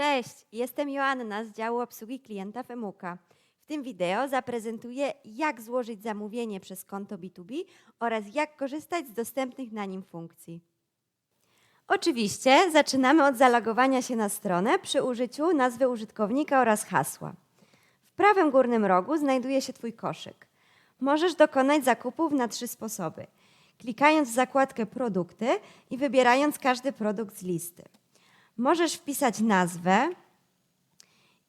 Cześć, jestem Joanna z działu obsługi klienta w Emuka. W tym wideo zaprezentuję, jak złożyć zamówienie przez konto B2B oraz jak korzystać z dostępnych na nim funkcji. Oczywiście zaczynamy od zalogowania się na stronę przy użyciu nazwy użytkownika oraz hasła. W prawym górnym rogu znajduje się Twój koszyk. Możesz dokonać zakupów na trzy sposoby. Klikając w zakładkę Produkty i wybierając każdy produkt z listy. Możesz wpisać nazwę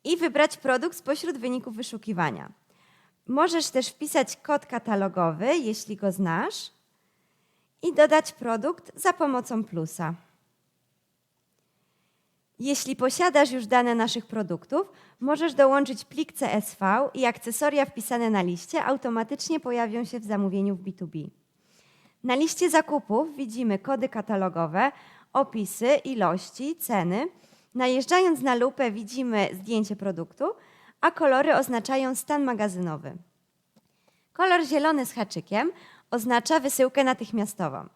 i wybrać produkt spośród wyników wyszukiwania. Możesz też wpisać kod katalogowy, jeśli go znasz, i dodać produkt za pomocą plusa. Jeśli posiadasz już dane naszych produktów, możesz dołączyć plik CSV i akcesoria wpisane na liście automatycznie pojawią się w zamówieniu w B2B. Na liście zakupów widzimy kody katalogowe, opisy, ilości, ceny. Najeżdżając na lupę widzimy zdjęcie produktu, a kolory oznaczają stan magazynowy. Kolor zielony z haczykiem oznacza wysyłkę natychmiastową.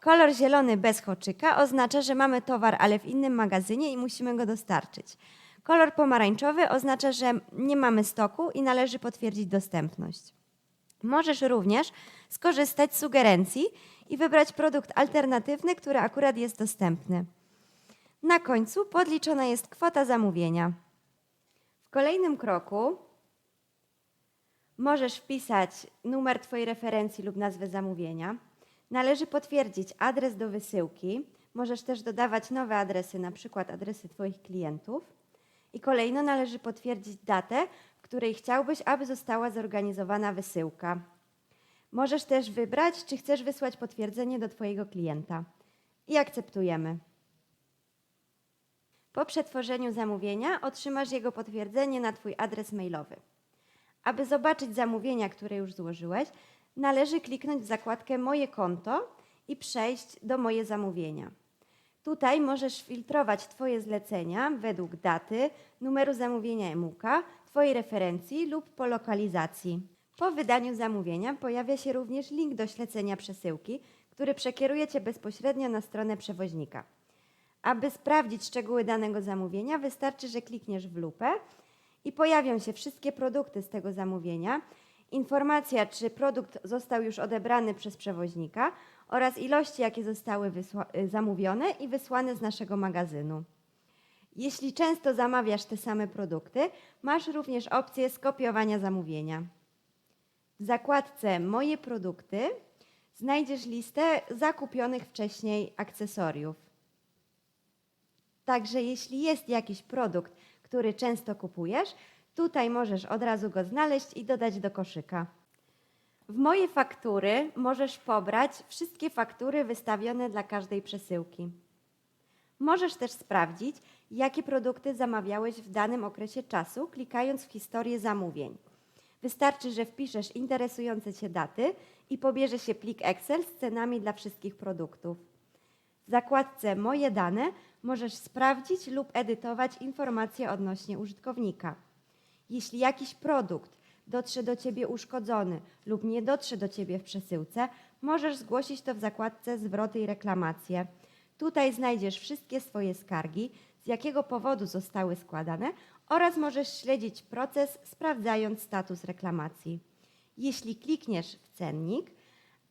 Kolor zielony bez haczyka oznacza, że mamy towar, ale w innym magazynie i musimy go dostarczyć. Kolor pomarańczowy oznacza, że nie mamy stoku i należy potwierdzić dostępność. Możesz również skorzystać z sugerencji i wybrać produkt alternatywny, który akurat jest dostępny. Na końcu podliczona jest kwota zamówienia. W kolejnym kroku możesz wpisać numer Twojej referencji lub nazwę zamówienia. Należy potwierdzić adres do wysyłki. Możesz też dodawać nowe adresy, na przykład adresy Twoich klientów. I kolejno należy potwierdzić datę, w której chciałbyś, aby została zorganizowana wysyłka. Możesz też wybrać, czy chcesz wysłać potwierdzenie do Twojego klienta. I akceptujemy. Po przetworzeniu zamówienia otrzymasz jego potwierdzenie na Twój adres mailowy. Aby zobaczyć zamówienia, które już złożyłeś, należy kliknąć w zakładkę Moje konto i przejść do Moje zamówienia. Tutaj możesz filtrować Twoje zlecenia według daty, numeru zamówienia emuka, Twojej referencji lub po lokalizacji. Po wydaniu zamówienia pojawia się również link do śledzenia przesyłki, który przekieruje Cię bezpośrednio na stronę przewoźnika. Aby sprawdzić szczegóły danego zamówienia, wystarczy, że klikniesz w lupę i pojawią się wszystkie produkty z tego zamówienia, informacja, czy produkt został już odebrany przez przewoźnika oraz ilości, jakie zostały y, zamówione i wysłane z naszego magazynu. Jeśli często zamawiasz te same produkty, masz również opcję skopiowania zamówienia. W zakładce Moje produkty znajdziesz listę zakupionych wcześniej akcesoriów. Także jeśli jest jakiś produkt, który często kupujesz, tutaj możesz od razu go znaleźć i dodać do koszyka. W moje faktury możesz pobrać wszystkie faktury wystawione dla każdej przesyłki. Możesz też sprawdzić, jakie produkty zamawiałeś w danym okresie czasu, klikając w historię zamówień. Wystarczy, że wpiszesz interesujące Cię daty i pobierze się plik Excel z cenami dla wszystkich produktów. W zakładce Moje dane możesz sprawdzić lub edytować informacje odnośnie użytkownika. Jeśli jakiś produkt dotrze do Ciebie uszkodzony lub nie dotrze do Ciebie w przesyłce, możesz zgłosić to w zakładce Zwroty i reklamacje. Tutaj znajdziesz wszystkie swoje skargi, z jakiego powodu zostały składane oraz możesz śledzić proces, sprawdzając status reklamacji. Jeśli klikniesz w cennik,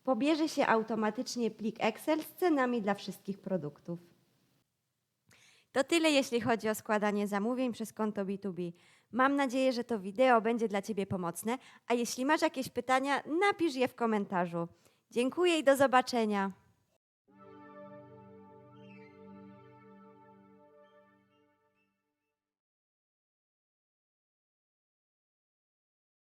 pobierze się automatycznie plik Excel z cenami dla wszystkich produktów. To tyle, jeśli chodzi o składanie zamówień przez konto B2B. Mam nadzieję, że to wideo będzie dla Ciebie pomocne, a jeśli masz jakieś pytania, napisz je w komentarzu. Dziękuję i do zobaczenia.